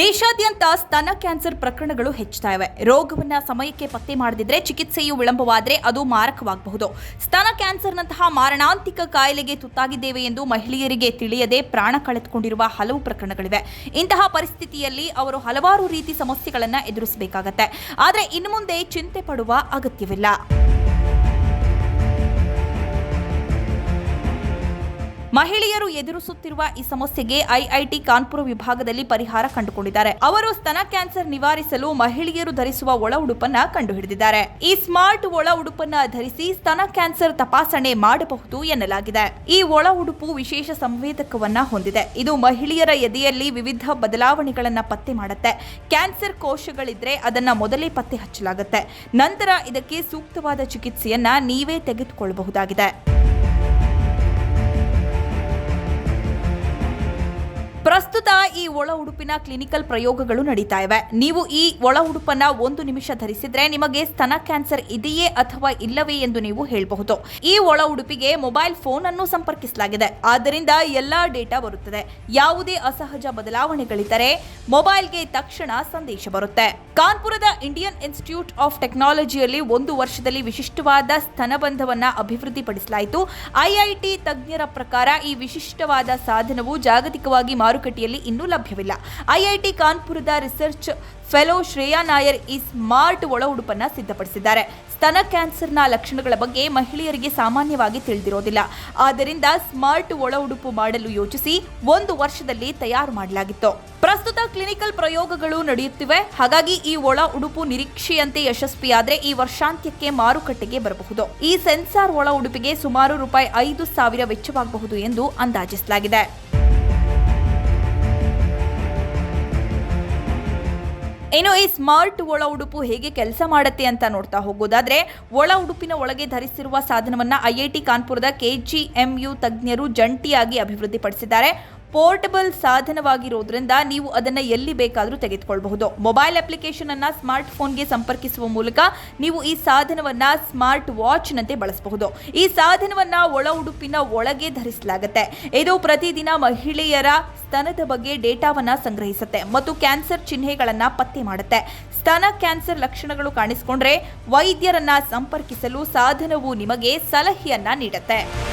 ದೇಶಾದ್ಯಂತ ಸ್ತನ ಕ್ಯಾನ್ಸರ್ ಪ್ರಕರಣಗಳು ಹೆಚ್ಚುತ್ತಾ ಇವೆ ರೋಗವನ್ನ ಸಮಯಕ್ಕೆ ಪತ್ತೆ ಮಾಡದಿದ್ರೆ ಚಿಕಿತ್ಸೆಯು ವಿಳಂಬವಾದರೆ ಅದು ಮಾರಕವಾಗಬಹುದು. ಸ್ತನ ಕ್ಯಾನ್ಸರ್ನಂತಹ ಮಾರಣಾಂತಿಕ ಕಾಯಿಲೆಗೆ ತುತ್ತಾಗಿದ್ದೇವೆ ಎಂದು ಮಹಿಳೆಯರಿಗೆ ತಿಳಿಯದೆ ಪ್ರಾಣ ಕಳೆದುಕೊಂಡಿರುವ ಹಲವು ಪ್ರಕರಣಗಳಿವೆ. ಇಂತಹ ಪರಿಸ್ಥಿತಿಯಲ್ಲಿ ಅವರು ಹಲವಾರು ರೀತಿ ಸಮಸ್ಯೆಗಳನ್ನು ಎದುರಿಸಬೇಕಾಗತ್ತೆ. ಆದರೆ ಇನ್ನು ಮುಂದೆ ಚಿಂತೆ ಪಡುವ ಅಗತ್ಯವಿಲ್ಲ. ಮಹಿಳೆಯರು ಎದುರಿಸುತ್ತಿರುವ ಈ ಸಮಸ್ಯೆಗೆ ಐಐಟಿ ಕಾನ್ಪುರ ವಿಭಾಗದಲ್ಲಿ ಪರಿಹಾರ ಕಂಡುಕೊಂಡಿದ್ದಾರೆ. ಅವರು ಸ್ತನ ಕ್ಯಾನ್ಸರ್ ನಿವಾರಿಸಲು ಮಹಿಳೆಯರು ಧರಿಸುವ ಒಳ ಉಡುಪನ್ನ ಕಂಡುಹಿಡಿದಿದ್ದಾರೆ. ಈ ಸ್ಮಾರ್ಟ್ ಒಳ ಉಡುಪನ್ನ ಧರಿಸಿ ಸ್ತನ ಕ್ಯಾನ್ಸರ್ ತಪಾಸಣೆ ಮಾಡಬಹುದು ಎನ್ನಲಾಗಿದೆ. ಈ ಒಳ ಉಡುಪು ವಿಶೇಷ ಸಂವೇದಕವನ್ನ ಹೊಂದಿದೆ. ಇದು ಮಹಿಳೆಯರ ಎದೆಯಲ್ಲಿ ವಿವಿಧ ಬದಲಾವಣೆಗಳನ್ನ ಪತ್ತೆ ಮಾಡುತ್ತೆ. ಕ್ಯಾನ್ಸರ್ ಕೋಶಗಳಿದ್ರೆ ಅದನ್ನ ಮೊದಲೇ ಪತ್ತೆ ಹಚ್ಚಲಾಗುತ್ತೆ. ನಂತರ ಇದಕ್ಕೆ ಸೂಕ್ತವಾದ ಚಿಕಿತ್ಸೆಯನ್ನ ನೀವೇ ತೆಗೆದುಕೊಳ್ಳಬಹುದಾಗಿದೆ ಪ್ರಸ್ತುತ ಈ ಒಳ ಉಡುಪಿನ ಕ್ಲಿನಿಕಲ್ ಪ್ರಯೋಗಗಳು ನಡೀತಾ ಇವೆ. ನೀವು ಈ ಒಳ ಉಡುಪನ್ನ ಒಂದು ನಿಮಿಷ ಧರಿಸಿದ್ರೆ ನಿಮಗೆ ಸ್ತನ ಕ್ಯಾನ್ಸರ್ ಇದೆಯೇ ಅಥವಾ ಇಲ್ಲವೇ ಎಂದು ನೀವು ಹೇಳಬಹುದು. ಈ ಒಳ ಉಡುಪಿಗೆ ಮೊಬೈಲ್ ಫೋನ್ ಅನ್ನು ಸಂಪರ್ಕಿಸಲಾಗಿದೆ. ಆದ್ದರಿಂದ ಎಲ್ಲಾ ಡೇಟಾ ಬರುತ್ತದೆ. ಯಾವುದೇ ಅಸಹಜ ಬದಲಾವಣೆಗಳಿದ್ದರೆ ಮೊಬೈಲ್ಗೆ ತಕ್ಷಣ ಸಂದೇಶ ಬರುತ್ತೆ. ಕಾನ್ಪುರದ ಇಂಡಿಯನ್ ಇನ್ಸ್ಟಿಟ್ಯೂಟ್ ಆಫ್ ಟೆಕ್ನಾಲಜಿಯಲ್ಲಿ ಒಂದು ವರ್ಷದಲ್ಲಿ ವಿಶಿಷ್ಟವಾದ ಸ್ತನಬಂಧವನ್ನ ಅಭಿವೃದ್ಧಿಪಡಿಸಲಾಯಿತು. ಐಐಟಿ ತಜ್ಞರ ಪ್ರಕಾರ ಈ ವಿಶಿಷ್ಟವಾದ ಸಾಧನವು ಜಾಗತಿಕವಾಗಿ ಮಾರುಕಟ್ಟೆಯಲ್ಲಿ ಇನ್ನೂ ಲಭ್ಯವಿಲ್ಲ. ಐಐಟಿ ಕಾನ್ಪುರದ ರಿಸರ್ಚ್ ಫೆಲೋ ಶ್ರೇಯಾ ನಾಯರ್ ಈ ಸ್ಮಾರ್ಟ್ ಒಳ ಉಡುಪನ್ನ ಸಿದ್ಧಪಡಿಸಿದ್ದಾರೆ. ಸ್ತನ ಕ್ಯಾನ್ಸರ್ನ ಲಕ್ಷಣಗಳ ಬಗ್ಗೆ ಮಹಿಳೆಯರಿಗೆ ಸಾಮಾನ್ಯವಾಗಿ ತಿಳಿದಿರೋದಿಲ್ಲ. ಆದ್ದರಿಂದ ಸ್ಮಾರ್ಟ್ ಒಳ ಉಡುಪು ಮಾಡಲು ಯೋಚಿಸಿ ಒಂದು ವರ್ಷದಲ್ಲಿ ತಯಾರು ಮಾಡಲಾಗಿತ್ತು. ಪ್ರಸ್ತುತ ಕ್ಲಿನಿಕಲ್ ಪ್ರಯೋಗಗಳು ನಡೆಯುತ್ತಿವೆ. ಹಾಗಾಗಿ ಈ ಒಳ ಉಡುಪು ನಿರೀಕ್ಷೆಯಂತೆ ಯಶಸ್ವಿಯಾದರೆ ಈ ವರ್ಷಾಂತ್ಯಕ್ಕೆ ಮಾರುಕಟ್ಟೆಗೆ ಬರಬಹುದು. ಈ ಸೆನ್ಸಾರ್ ಒಳ ಉಡುಪಿಗೆ ಸುಮಾರು ರೂಪಾಯಿ ಐದು ಸಾವಿರ ವೆಚ್ಚವಾಗಬಹುದು ಎಂದು ಅಂದಾಜಿಸಲಾಗಿದೆ. ಇನ್ನು ಈ ಸ್ಮಾರ್ಟ್ ಒಳ ಉಡುಪು ಹೇಗೆ ಕೆಲಸ ಮಾಡುತ್ತೆ ಅಂತ ನೋಡ್ತಾ ಹೋಗೋದಾದ್ರೆ, ಒಳ ಉಡುಪಿನ ಒಳಗೆ ಧರಿಸಿರುವ ಸಾಧನವನ್ನ ಐಐಟಿ ಕಾನ್ಪುರದ ಕೆಜಿಎಂಯು ತಜ್ಞರು ಜಂಟಿಯಾಗಿ ಅಭಿವೃದ್ಧಿಪಡಿಸಿದ್ದಾರೆ. ಪೋರ್ಟಬಲ್ ಸಾಧನವಾಗಿರೋದ್ರಿಂದ ನೀವು ಅದನ್ನು ಎಲ್ಲಿ ಬೇಕಾದರೂ ತೆಗೆದುಕೊಳ್ಳಬಹುದು ಮೊಬೈಲ್ ಅಪ್ಲಿಕೇಶನ್ ಅನ್ನು ಸ್ಮಾರ್ಟ್ ಫೋನ್ಗೆ ಸಂಪರ್ಕಿಸುವ ಮೂಲಕ ನೀವು ಈ ಸಾಧನವನ್ನ ಸ್ಮಾರ್ಟ್ ವಾಚ್ನಂತೆ ಬಳಸಬಹುದು. ಈ ಸಾಧನವನ್ನ ಒಳ ಉಡುಪಿನ ಒಳಗೆ ಧರಿಸಲಾಗುತ್ತೆ. ಇದು ಪ್ರತಿದಿನ ಮಹಿಳೆಯರ ಸ್ತನದ ಬಗ್ಗೆ ಡೇಟಾವನ್ನ ಸಂಗ್ರಹಿಸುತ್ತೆ ಮತ್ತು ಕ್ಯಾನ್ಸರ್ ಚಿಹ್ನೆಗಳನ್ನ ಪತ್ತೆ ಮಾಡುತ್ತೆ. ಸ್ತನ ಕ್ಯಾನ್ಸರ್ ಲಕ್ಷಣಗಳು ಕಾಣಿಸಿಕೊಂಡ್ರೆ ವೈದ್ಯರನ್ನ ಸಂಪರ್ಕಿಸಲು ಸಾಧನವು ನಿಮಗೆ ಸಲಹೆಯನ್ನ ನೀಡುತ್ತೆ.